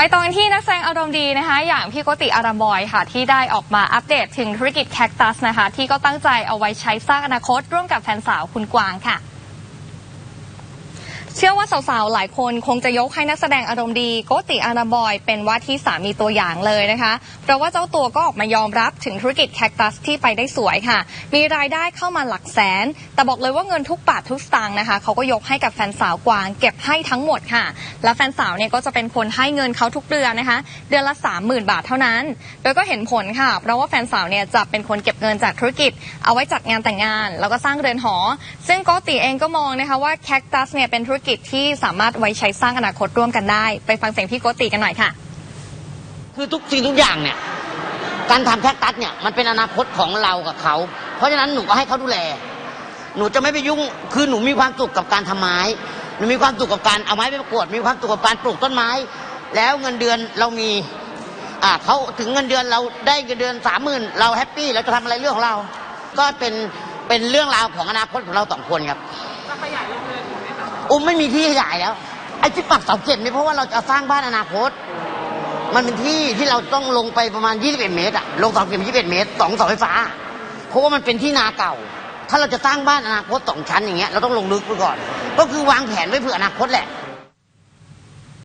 ไปตอนที่นักแสดงอารมณ์ดีนะคะ อย่างพี่โกติอารามบอยค่ะ ที่ได้ออกมาอัปเดตถึงธุรกิจแคคตัสนะคะ ที่ก็ตั้งใจเอาไว้ใช้สร้างอนาคตร่วมกับแฟนสาวคุณกวางค่ะ เชื่อว่าสาวๆ หลายคนคงจะยกให้นักแสดงอารมณ์ดีโกติอาราบอย เป็นว่าที่สามีตัวอย่างเลยนะคะ เพราะว่าเจ้าตัวก็ออกมายอมรับถึงธุรกิจแคคตัสที่ไปได้สวยค่ะ มีรายได้เข้ามาหลักแสน แต่บอกเลยว่าเงินทุกบาททุกสตางค์นะคะเขาก็ยกให้กับแฟนสาวกวางเก็บให้ทั้งหมดค่ะ และแฟนสาวเนี่ยก็จะเป็นคนให้เงินเขาทุกเดือนนะคะ เดือนละ 30,000 บาทเท่านั้น โดยก็เห็นผลค่ะ เพราะว่าแฟนสาวเนี่ยจะเป็นคนเก็บเงินจากธุรกิจ เอาไว้จัดงานแต่งงาน แล้วก็สร้างเรือนหอ ซึ่งโกติเองก็มองนะคะว่าแคคตัสเนี่ยเป็นธุรกิจที่สามารถไว้ใช้สร้างอนาคตร่วมกันได้ ไปฟังเสียงพี่โกติกันหน่อยค่ะ คือทุกสิ่งทุกอย่างเนี่ย การทำแคคตัสเนี่ยมันเป็นอนาคตของเรากับเขา เพราะฉะนั้นหนูก็ให้เขาดูแล หนูจะไม่ไปยุ่งคือหนูมีความสุขกับการทำไม้หนูมีความสุขกับการเอาไม้ไปประกวด มีความสุขกับการปลูกต้นไม้ แล้วเงินเดือนเรามีอ่าเขาถึงเงินเดือนเราได้เงินเดือนสามหมื่นเราแฮปปี้เราจะทำอะไรเรื่องของเรา ก็เป็นเป็นเรื่องราวของอนาคตของเราสองคนครับประหยัดเงิน อุ้มไม่มีที่ขยายแล้ว ไอ้ที่ปักเสาเข็มนี่เพราะว่าเราจะสร้างบ้านอนาคต มันเป็นที่ที่เราต้องลงไปประมาณ 21 เมตรอะลงเสาเข็ม 21 เมตรสองเสาไฟฟ้า เพราะว่ามันเป็นที่นาเก่า ถ้าเราจะสร้างบ้านอนาคตสองชั้นอย่างเงี้ยเราต้องลงลึกไปก่อน ก็คือวางแผนไว้เผื่ออนาคตแหละ